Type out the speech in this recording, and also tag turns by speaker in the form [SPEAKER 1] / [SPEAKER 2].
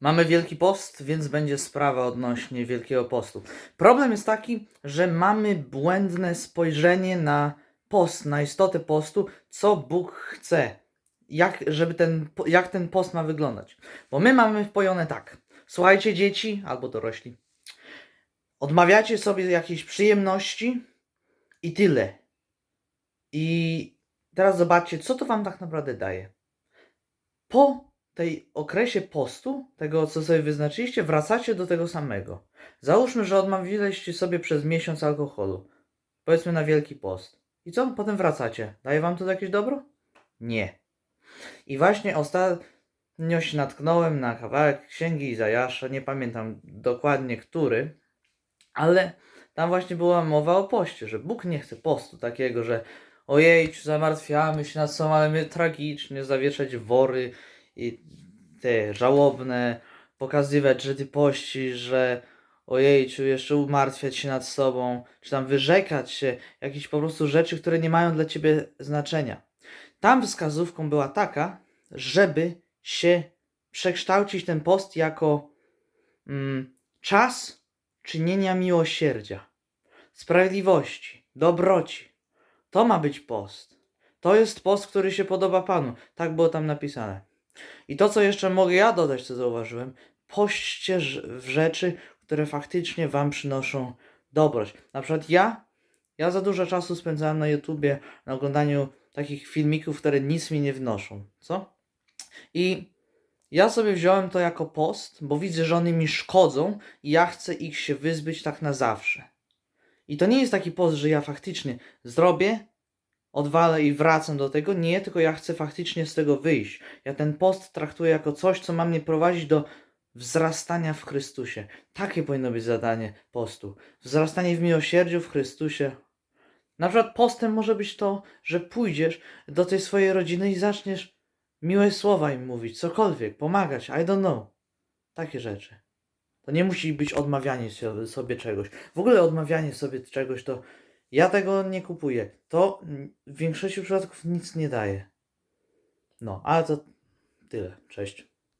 [SPEAKER 1] Mamy Wielki Post, więc będzie sprawa odnośnie Wielkiego Postu. Problem jest taki, że mamy błędne spojrzenie na post, na istotę postu, co Bóg chce. Jak, żeby ten, jak ten post ma wyglądać. Bo my mamy wpojone tak. Słuchajcie, dzieci albo dorośli. Odmawiacie sobie jakiejś przyjemności i tyle. I teraz zobaczcie, co to wam tak naprawdę daje. Po tej okresie postu, tego co sobie wyznaczyliście, wracacie do tego samego. Załóżmy, że odmawialiście sobie przez miesiąc alkoholu. Powiedzmy na Wielki Post. I co? Potem wracacie. Daje wam to jakieś dobro? Nie. I właśnie ostatnio się natknąłem na kawałek księgi Izajasza, nie pamiętam dokładnie który, ale tam właśnie była mowa o poście, że Bóg nie chce postu takiego, że ojej, zamartwiamy się nad sobą, ale my tragicznie zawieszać wory i te żałobne, pokazywać, że ty pościsz, że ojejciu, jeszcze umartwiać się nad sobą, czy tam wyrzekać się jakichś po prostu rzeczy, które nie mają dla ciebie znaczenia. Tam wskazówką była taka, żeby się przekształcić ten post jako mm, czas czynienia miłosierdzia, sprawiedliwości, dobroci. To ma być post. To jest post, który się podoba Panu. Tak było tam napisane. I to, co jeszcze mogę ja dodać, co zauważyłem, poście ż- w rzeczy, które faktycznie Wam przynoszą dobroć. Na przykład ja, ja za dużo czasu spędzałem na YouTubie, na oglądaniu takich filmików, które nic mi nie wnoszą. Co? I ja sobie wziąłem to jako post, bo widzę, że one mi szkodzą i ja chcę ich się wyzbyć tak na zawsze. I to nie jest taki post, że ja faktycznie zrobię, odwalę i wracam do tego. Nie, tylko ja chcę faktycznie z tego wyjść. Ja ten post traktuję jako coś, co ma mnie prowadzić do wzrastania w Chrystusie. Takie powinno być zadanie postu. Wzrastanie w miłosierdziu w Chrystusie. Na przykład postem może być to, że pójdziesz do tej swojej rodziny i zaczniesz miłe słowa im mówić, cokolwiek, pomagać, I don't know. Takie rzeczy. To nie musi być odmawianie sobie czegoś. W ogóle odmawianie sobie czegoś to ja tego nie kupuję. To w większości przypadków nic nie daje. No, ale to tyle. Cześć.